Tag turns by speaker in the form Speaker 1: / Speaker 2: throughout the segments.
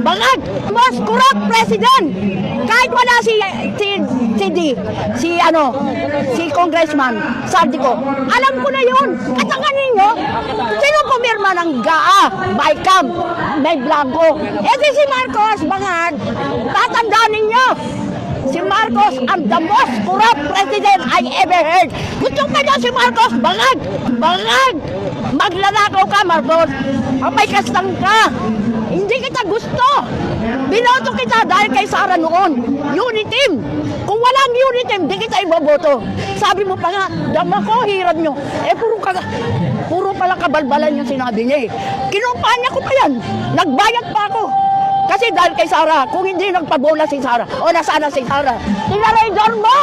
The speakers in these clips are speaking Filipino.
Speaker 1: Bangag! Most corrupt president! Kahit wala si, si, si D, si ano, si congressman, Sardico, alam ko na yun. At ang ninyo, sino pumirma ng GAA, BICAM, May Blanco? Eh si Marcos, bangag, tatandaan ninyo. Si Marcos ang the most corrupt president I ever heard. Gusto ka na si Marcos, bangag, bangag. Maglalakaw ka, Marcos. Ang may kastang ka. Hindi kita gusto. Binoto kita dahil kay Sara noon. Uniteam. Kung walang uniteam, di kita iboboto. Sabi mo pa nga, dama ko, hirap nyo. Eh, puro, ka, puro pala kabalbalan yung sinabi niya eh. Kinumpanya ko pa yan. Nagbayad pa ako. Kasi dahil kay Sara, kung hindi nagpabola si Sara, o nasana si Sara, tinarador mo!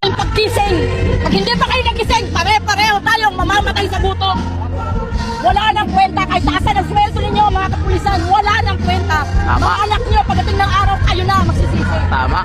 Speaker 2: Ang pagkising, pag hindi pa kayo nagising, pare-pareho tayong mamamatay sa gutom. Wala nang kwenta, kahit taasan ang sweldo ninyo, mga kapulisan, wala nang kwenta.
Speaker 3: Tama.
Speaker 2: Mga anak nyo, pagdating ng araw, kayo na magsisisi.
Speaker 3: Tama.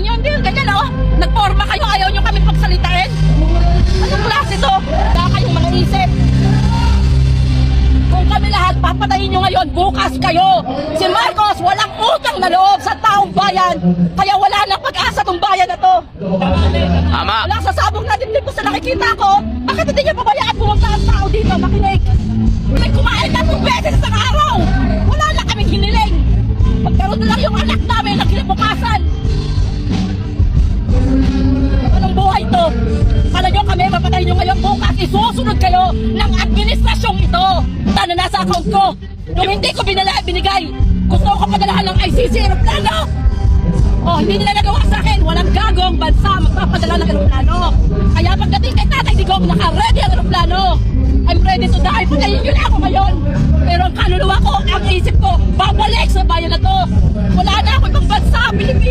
Speaker 2: Ninyo. Hindi, ganyan oh. Nagporma kayo, ayaw nyo kami pagsalitain. Anong klase to? Wala kayong mga isip. Kung kami lahat papatayin nyo ngayon, bukas kayo. Si Marcos walang utang na loob sa taong bayan. Kaya wala nang pag-asa tong bayan na to.
Speaker 3: Tama.
Speaker 2: Wala ng administrasyong ito na nasa account ko. Nung hindi ko binala, binigay, gusto ko padalahan ng ICC aeroplano. Oh, hindi nila nagawa sa akin. Walang gagong bansa magpapadala ng aeroplano. Kaya pagdating kay Tatay Digong, naka-ready ang aeroplano. I'm ready to die. Patayin na ako ngayon. Pero ang kaluluwa ko, ang isip ko, babalik sa bayan na to. Wala na ako ibang bansa, Pilipinas.